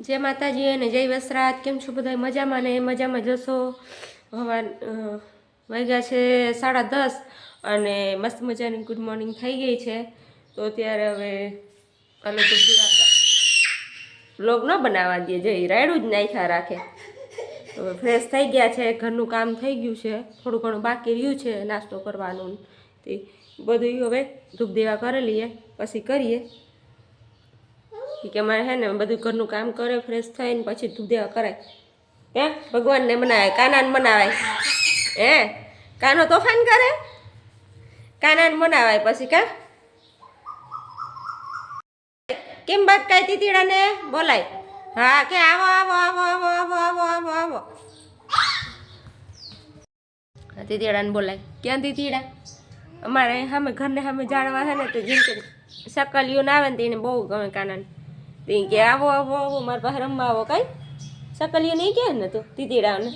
જય માતાજી અને જય વસરાત. કેમ છો બધા મજામાં ને? મજામાં જશો હવા વાગ્યા છે સાડા દસ અને મસ્ત મજાની ગુડ મોર્નિંગ થઈ ગઈ છે. તો અત્યારે હવે અમે તો બ્લોગ ન બનાવવા દે જઈ રાયડું જ નાખ્યા રાખે. તો ફ્રેશ થઈ ગયા છે. ઘરનું કામ થઈ ગયું છે. થોડું ઘણું બાકી રહ્યું છે નાસ્તો કરવાનું તે બધું. હવે ધૂપ દેવા કરી લઈએ પછી કરીએ. કે મારે હે ને બધું ઘરનું કામ કરે ફ્રેશ થઈને પછી ધૂપ દેવા કરાય. હે? ભગવાનને મનાવાય કાનાને મનાવાય. હે? કાનો તોફાન કરે? કાનાને મનાવાય પછી કા? કેમ બાગ કાંઈ તીતીડાને બોલાય? હા, કે આવો આવો આવો આવો આવો આવો આવો આવો. તીતીડાને બોલાય. ક્યાં તીતીડા? અમારે સામે ઘરને સામે જાણવા છે ને તો જેમ કે સકલિયું ના આવે ને તેને બહુ ગમે કાનાને. તો કે આવો આવો આવો, મારા પાસે રમવા આવો કાંઈ? સકલીઓ નહીં કહે ને તો તીતીડાને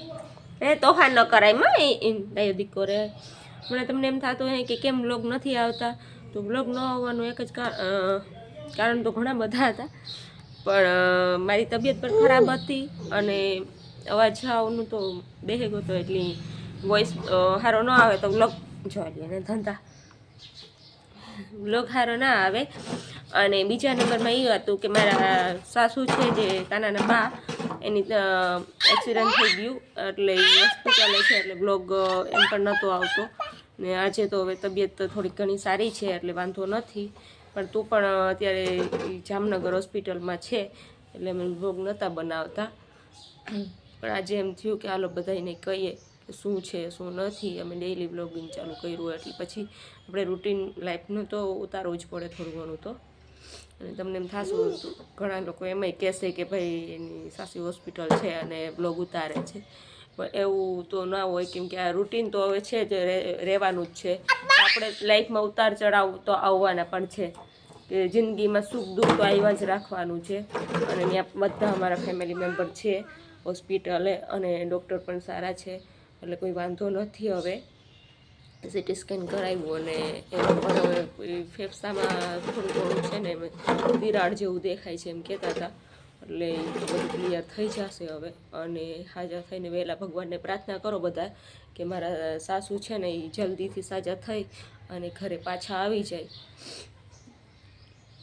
એ તોફાન ન કરાય, માં એ ડાયો દીકો રે. મને તમને એમ થતું હોય કે કેમ બ્લોગ નથી આવતા? તો બ્લોગ ન આવવાનું એક જ કા- કારણ તો ઘણા બધા હતા. પણ મારી તબિયત પણ ખરાબ હતી અને અવાજ આવવાનું તો બેહેગો તો એટલી વોઇસ સારો ન આવે તો બ્લોગ જોવા લે ને ધંધા. બ્લોગ સારો ના આવે. અને બીજા નંબરમાં એ હતું કે મારા સાસુ છે જે કાનાના બા, એની એક્સિડન્ટ થઈ ગયું. એટલે હોસ્પિટલે છે, એટલે બ્લોગ એમ પણ નહોતો આવતો. ને આજે તો હવે તબિયત તો થોડીક ઘણી સારી છે, એટલે વાંધો નથી. પણ તું પણ અત્યારે જામનગર હોસ્પિટલમાં છે, એટલે અમે બ્લોગ નહોતા બનાવતા. પણ આજે એમ થયું કે હાલો બધાને કહીએ કે શું છે, શું નથી. અમે ડેઈલી બ્લોગિંગ ચાલુ કર્યું, એટલે પછી આપણે રૂટીન લાઈફનું તો ઉતારવું જ પડે થોડું ઘણું તો. અને તમને એમ થશે ઘણા લોકો એમાંય કહેશે કે ભાઈ, એની સાસી હોસ્પિટલ છે અને બ્લોગ ઉતારે છે. પણ એવું તો ના હોય, કેમ કે આ રૂટીન તો હવે છે જ રહે- રહેવાનું જ છે. આપણે લાઈફમાં ઉતાર ચડાવ તો આવવાના પણ છે. કે જિંદગીમાં સુખ દુઃખ તો આવ્યા જ રાખવાનું છે. અને ત્યાં બધા અમારા ફેમિલી મેમ્બર છે, હોસ્પિટલે અને ડૉક્ટર પણ સારા છે. એટલે કોઈ વાંધો નથી હવે. સીટી સ્કેન કરાવ્યું અને એમાં ફેફસામાં થોડું થોડું છે ને તિરાડ જેવું દેખાય છે એમ કહેતા હતા. એટલે બધું ક્લિયર થઈ જશે હવે. અને હાજર થઈને વહેલા ભગવાનને પ્રાર્થના કરો બધા કે મારા સાસુ છે ને એ જલ્દીથી સાજા થઈ અને ઘરે પાછા આવી જાય.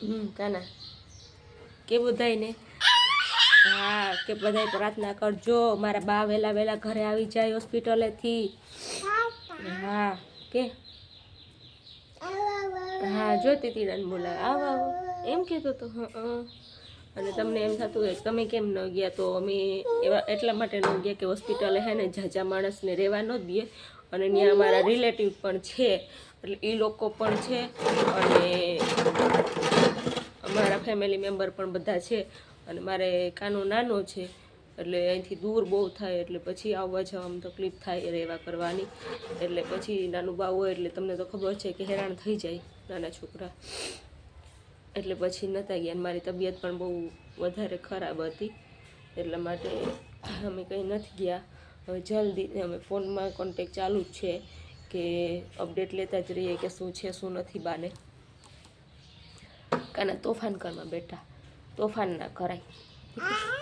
હમ, કાના? કે બધાયને? હા, કે બધાય પ્રાર્થના કરજો. મારા બા વહેલા વહેલા ઘરે આવી જાય હોસ્પિટલેથી. હા. કે? હા જો તીતીડાને બોલાવે આવો આવો. એમ કહેતો તો હા અને તમને એમ થતું હોય તમે કેમ ન ગયા, તો અમે એવા એટલા માટે ન ગયા કે હોસ્પિટલે હે ને ઝાઝા માણસને રહેવા ન દઈએ. અને ત્યાં અમારા રિલેટિવ પણ છે. એટલે એ લોકો પણ છે. અને અમારા ફેમિલી મેમ્બર પણ બધા છે. અને મારે કાનો નાનો છે. એટલે અહીંથી દૂર બહુ થાય એટલે પછી આવવા જવામાં તકલીફ થાય રહેવા કરવાની. એટલે પછી નાનું બાવ હોય એટલે તમને તો ખબર છે કે હેરાન થઈ જાય નાના છોકરા. એટલે પછી નહોતા ગયા મારી તબિયત પણ બહુ વધારે ખરાબ હતી. એટલા માટે અમે કંઈ નથી ગયા. હવે જલ્દી અમે ફોનમાં કોન્ટેક ચાલુ જ છે કે અપડેટ લેતા જ રહીએ કે શું છે, શું નથી બાને. કાના તોફાન કરમાં બેઠા. તોફાન ના કરાય.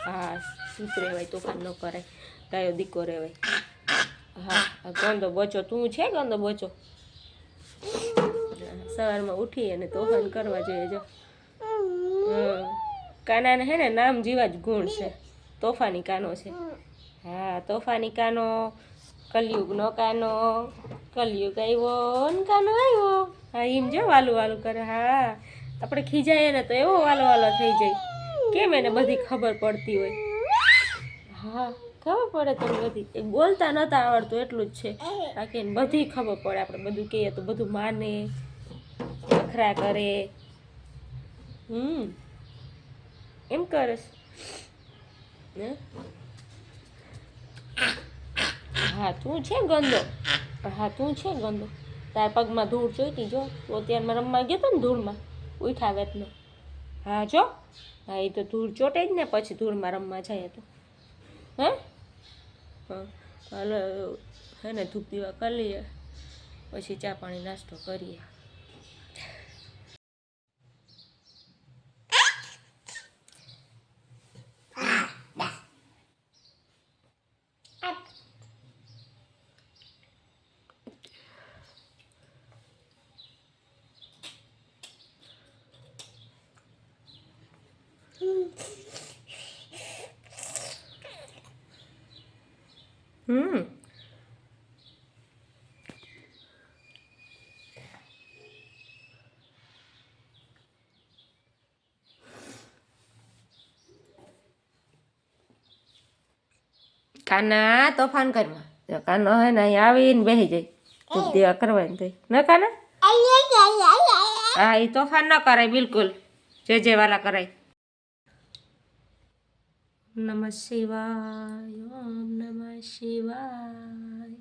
હા શું રહેવાય, તોફાન ન કરાય. કયો દીકો રહેવાય. હા ગંદો બચો તું છે ગંદો બચો સવારમાં ઉઠી અને તોફાન કરવા જોઈએ, જો. કાનાને હે ને નામ જેવા જ ગુણ છે. તોફાની કાનો છે. હા, તોફાની કાનો કલયુગનો કાનો, કલયુગ આવ્યો ને કાનો આવ્યો. હા એમ જો વાલું વાલું કરે. હા આપણે ખીજાઈએ ને તો એવો વાલો વાલો થઈ જાય. કેમ એને બધી ખબર પડતી હોય? હા, ખબર પડે તો બધી. બોલતા નહોતા આવડતું, એટલું જ છે. બાકી એને બધી ખબર પડે. આપણે બધું કહીએ તો બધું માને વખરા કરે. હમ. એમ કરસ હે? તું છે ગંદો. હા, તું છે ગંદો. તાર પગમાં ધૂળ જોઈતી જો તું અત્યારમાં રમવા ગયો તો ને ધૂળમાં. ઉઠા વેતનો. હા, જો. હા એ તો ધૂળ ચોટે જ ને, પછી ધૂળમાં રમવા જાય તો. હે? હા, હાલો, હે ને, ધૂપ દીવા કરી લઈએ. પછી ચા પાણી નાસ્તો કરીએ. હમ. કાના તોફાન કરમાં તો કાનો હે ને અહીં આવીને બેસી જાય. ધૂપ દેવા કરવાની થઈ ન કાના? હા એ તોફાન ન કરાય બિલકુલ. જે જે વાલા કરાય. નમઃ શિવાય ઓમ નમ શિવાય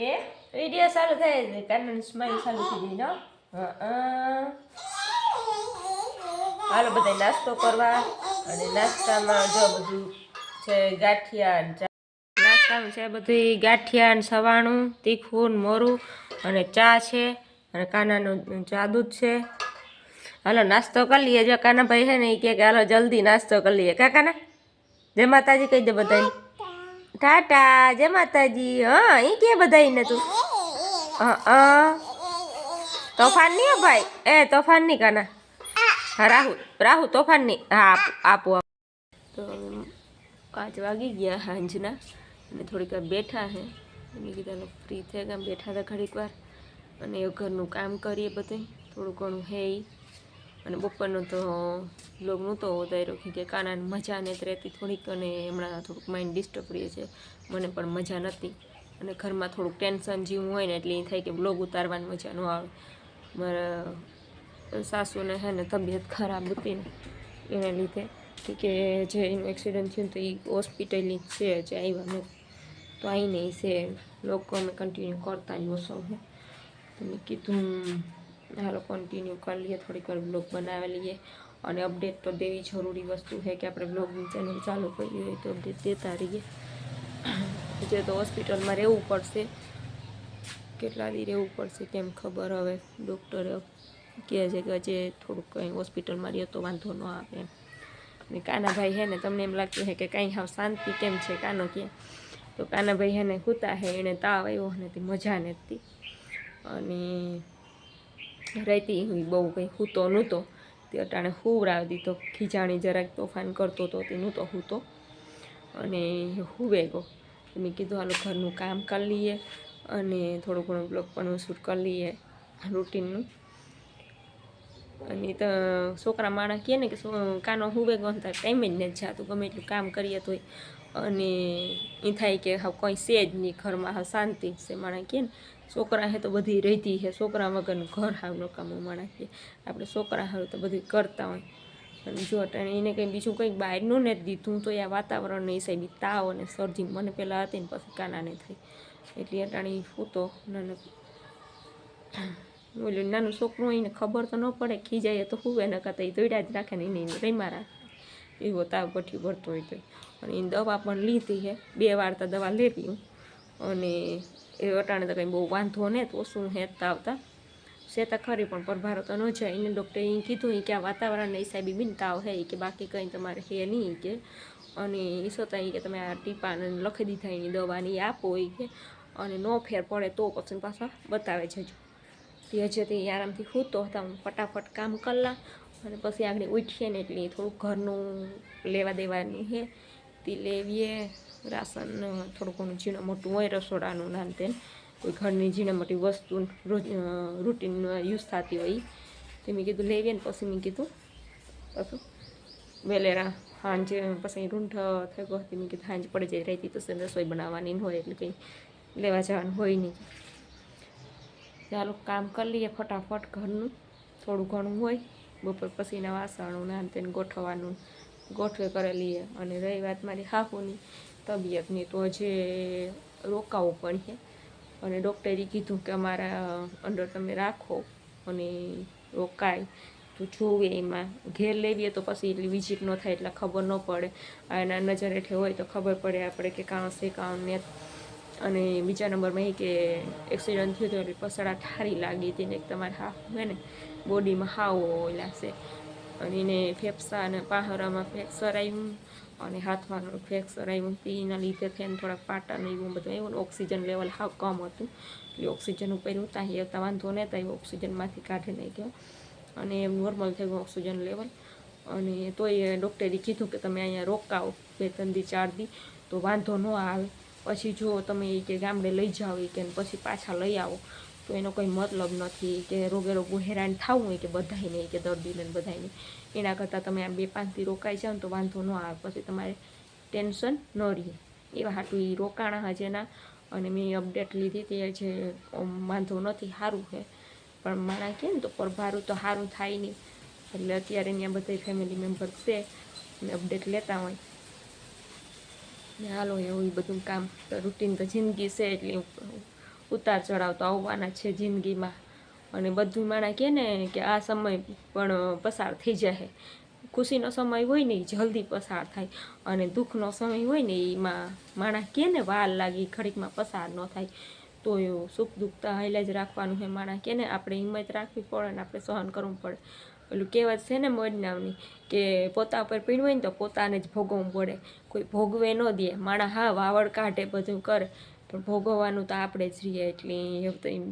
એ વીડિયો ચાલુ થાય છે કાનન સ્માઈલ ચાલુ થઈ ગઈ નો હાલો બધા નાસ્તો કરવા અને નાસ્તામાં જો બધું છે ગાંઠિયા નાસ્તાનું છે બધી ગાંઠિયા ને સવાણું તીખું ને મોરું અને ચા છે અને કાનાનું ચા દૂધ છે. હાલો, નાસ્તો કરી લઈએ. જો કાનાભાઈ છે ને એ કે હાલો, જલ્દી નાસ્તો કરી લઈએ. કાકાના જય માતાજી કહી દે બધાને ટાટા, જય માતાજી. હા એ કે બધાને તું. હા હા. તોફાન નહીં હો ભાઈ? એ, તોફાન નહીં કાના. હા, રાહુલ રાહુલ, તોફાન નહીં હા, આપો આપો. તો પાંચ વાગી ગયા સાંજના. અને થોડીક વાર બેઠા હે. મેં કીધા ફ્રી થઈ ગયા. બેઠા હતા ઘડીક વાર. અને એ ઘરનું કામ કરીએ બધું. થોડું ઘણું હે ઈ. અને બપોરનું તો લોક નહોતો ઉતાર્યો કે કાનાને મજા નથી રહેતી. થોડીક અને હમણાં થોડુંક માઇન્ડ ડિસ્ટર્બ રહે છે. મને પણ મજા નથી. અને ઘરમાં થોડુંક ટેન્શન જેવું હોય ને એટલે એ થાય કે બ્લોગ ઉતારવાની મજા ન આવે. મારા સાસુને હે ને તબિયત ખરાબ હતી ને એને લીધે. કે જે એનું એક્સિડન્ટ થયું તો એ હોસ્પિટલની છે જે આવ્યા નથી. તો આવીને એ છે લોકો અમે કન્ટિન્યુ કરતા જ ઓછો છે તો મેં કીધું હાલો કન્ટિન્યુ કરી લઈએ, થોડીક વાર બ્લોગ બનાવી લઈએ. અને અપડેટ તો દેવી જરૂરી વસ્તુ છે કે આપણે બ્લોગની ચેનલ ચાલુ કરી હોય તો અપડેટ દેતા રહીએ. જે તો હોસ્પિટલમાં રહેવું પડશે. કેટલા દી રહેવું પડશે કેમ ખબર હવે? ડૉક્ટરે કહે છે કે હજે થોડુંક કંઈ હોસ્પિટલમાં રહ્યો તો વાંધો ન આવે એમ. ને કાનાભાઈ હે ને, તમને એમ લાગતું છે કે કાંઈ હાવ શાંતિ કેમ છે કાનો કે? તો કાનાભાઈ હે ને હુતા હે એણે તાવ આવ્યો ને તે મજા નથી. અને રહેતી હું બહુ કંઈ હૂતો નહોતો. તે અટાણે હુવરાવી દીધો. ખીજાણી જરાક તોફાન કરતો હતો તે નહોતો હૂતો. અને હુવે ગયો. મેં કીધું, હાલો, ઘરનું કામ કરી લઈએ અને થોડું ઘણું બ્લોગ પણ શૂટ કરી લઈએ રૂટીનનું. અને તો છોકરા માણસ કહે ને કે કાનો હુવે ગયો ને ટાઈમે જ નથી જાતું, ગમે એટલું કામ કરીએ તોય. અને એ થાય કે હા કંઈ છે જ નહીં ઘરમાં શાંતિ છે. માણસ કહે ને છોકરા હે તો બધી રહેતી હે. છોકરા વગરનું ઘર હાવ નકામું માણસ છે આપણે છોકરા હારું તો બધું કરતા હોય. અને જો એને કંઈ બીજું કંઈક બહારનું ને જ દીધું તો આ વાતાવરણને હિસાબે તાવ અને શરદી મને પહેલાં હતી ને પછી કાનાને થઈ. એટલે અટાણી સૂતો નાનો ઓલું નાનું છોકરું એને ખબર તો ન પડે, ખીજાય તો હું ન કરતા એ દોડ્યા જ રાખે ને એને રહીમાં રાખે. એવો તાવ પઠ્ઠી ભરતો હોય તો અને એની દવા પણ લીધી છે બે વાર તો દવા લેવી હું. અને એ અટાણે તો કંઈ બહુ વાંધો ને તો શું હેતતા આવતા. શેતા ખરી પણ પરભારો તો ન જાય. એને ડૉક્ટરે એ કીધું કે આ વાતાવરણના હિસાબે બિન તાવ હે કે બાકી કંઈ તમારે હે નહીં કે. અને એ એ કે તમે આ ટીપાને લખી દીધા એની દવાની આપો એ કે. અને નો ફેર પડે તો પછી પાછા બતાવે જજો તે હજી આરામથી સૂતો હતા. હું ફટાફટ કામ કરલા. અને પછી આગળ ઉઠીએ ને એટલે થોડુંક ઘરનું લેવા દેવાની હે. તે લેવીએ. રાશન થોડું ઘણું ઝીણું મોટું હોય રસોડાનું નાન તેન. કોઈ ઘરની ઝીણા મોટી વસ્તુ, રોજ રૂટીન યુઝ થતી હોય તે મેં કીધું લેવીએ ને પછી મેં કીધું, પાછું વેલેરા સાંજે પછી રૂંઢ થઈ ગયો હતી, મેં કીધું સાંજ પડી જાય રહેતી તો રસોઈ બનાવવાની હોય એટલે કંઈ લેવા જવાનું હોય નહીં. ચાલો કામ કરી લઈએ ફટાફટ ઘરનું. થોડું ઘણું હોય, બપોર પછીના વાસણું ને આને તેને ગોઠવવાનું. ગોઠવે કરેલી છે. અને રહી વાત મારી હાફુની તબિયતની તો જે રોકાવું પણ છે. અને ડૉક્ટરે કીધું કે અમારા અંડર તમે રાખો અને રોકાય. તો જોવે એમાં. ઘેર લેવીએ તો પછી એટલી વિઝિટ ન થાય, એટલે ખબર ન પડે. એના નજર હેઠે હોય તો ખબર પડે આપણે કે કાં છે, કાં ને. અને બીજા નંબરમાં એ કે એક્સિડન્ટ થયો તો એટલે પસડા ઠારી લાગી હતી ને તમારે હાફ હે ને. બોડીમાં હાવ ઓલા છે. એને ફેફસા અને પાહરામાં ફ્રેક્ચર આવ્યું અને હાથમાં ફ્રેક્ચર આવ્યું હતું એના લીધે થઈને થોડાક પાટા ને એવું બધું આવ્યું ઓક્સિજન લેવલ હાવ કમ હતું. એટલે ઓક્સિજન ઉપર એ હતા વાંધો નહોતા એ ઓક્સિજનમાંથી કાઢી નાખ્યો. અને એમ નોર્મલ થઈ ગયું ઓક્સિજન લેવલ. અને તોય ડૉક્ટરે કીધું કે તમે અહીંયા રોકાવો બે ત્રણ દી, ચાર દી, તો વાંધો ન આવે. પછી જો તમે એ કે ગામડે લઈ જાઓ એ કે પછી પાછા લઈ આવો. તો એનો કોઈ મતલબ નથી કે રોગે રોગું હેરાન થવું હોય કે બધાયને કે દર્દીને બધાય બધાયને. એના કરતાં તમે આમ બે પાંચથી રોકાઈ જાઓ તો વાંધો ન આવે. પછી તમારે ટેન્શન ન રહે. એવા હાટું એ રોકાણા હજેના અને મેં અપડેટ લીધી તે જે વાંધો નથી સારું છે પણ માણા કહે ને તો પરભારું તો સારું થાય નહીં. એટલે અત્યારે ત્યાં બધા ફેમિલી મેમ્બર છે. અને અપડેટ લેતા હોય. ને હાલો, એવું બધું કામ રૂટીન તો જિંદગી છે એટલે ઉતાર ચઢાવ તો આવવાના છે જિંદગીમાં. અને બધું માણા કહે ને કે આ સમય પણ પસાર થઈ જાય ખુશીનો સમય હોય ને એ જલ્દી પસાર થાય. અને દુઃખનો સમય હોય ને એમાં માણસ કહે ને વાર લાગી ઘડીકમાં પસાર ન થાય. તો એ સુખ દુઃખ તો હાઈલે જ રાખવાનું છે માણસ કહે ને, આપણે હિંમત રાખવી પડે ને આપણે સહન કરવું પડે. પેલું કહેવત છે ને મોજનાવની કે પોતા પર પીણ હોય ને તો પોતાને જ ભોગવવું પડે. કોઈ ભોગવે ન દે. માણસ હા વાવડ કાઢે બધું કરે. પણ ભોગવવાનું તો આપણે જ રહીએ એટલે એવું તો એમ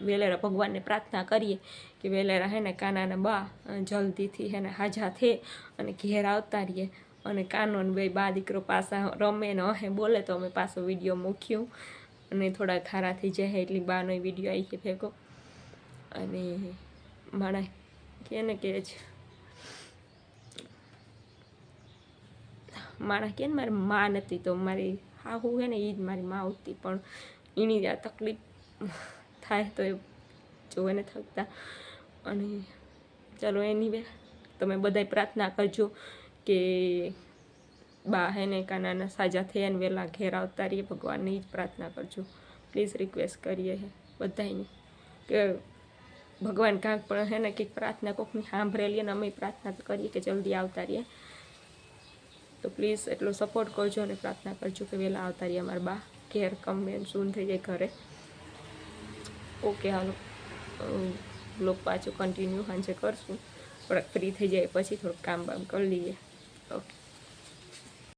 વેલેરા ભગવાનને પ્રાર્થના કરીએ કે વેલેરા હે ને કાનાના બા જલ્દીથી હે ને હાજા થે અને ઘેર આવતા રહીએ. અને કાનો ને બે દીકરો પાસા રમે ને હે બોલે તો અમે પાછો વીડિયો મૂક્યું. અને થોડા ખારા થઈ જાય એટલી બાનો વીડિયો આવી છે ભેગો. અને માણા કે ને કે જ માણા કે ને મારી મા નથી તો મારી હાહુ હે ને એ જ મારી મા હતી, પણ એની આ તકલીફ થાય તો એ જોઈને થકતા. અને ચાલો એની વે તમે બધાય પ્રાર્થના કરજો કે બા હે ને કાનાના સાજા થયા ને વહેલા ઘેર આવતા રહીએ, ભગવાનની જ પ્રાર્થના કરજો. પ્લીઝ રિક્વેસ્ટ કરીએ હે બધાની કે ભગવાન કાંક પણ હે ને કંઈક પ્રાર્થના કોકની સાંભળેલી અને અમે પ્રાર્થના કરીએ કે જલ્દી આવતા રહીએ. તો પ્લીઝ એટલો સપોર્ટ કરજો અને પ્રાર્થના કરજો કે વહેલા આવતા રહીએ અમારા બા ઘેર કમે સૂન થઈ જાય ઘરે. ઓકે હાલો. લોક પાછું કન્ટિન્યુ સાંજે કરશું. થોડાક ફ્રી થઈ જાય પછી થોડુંક કામ બામ કરી લઈએ. ઓકે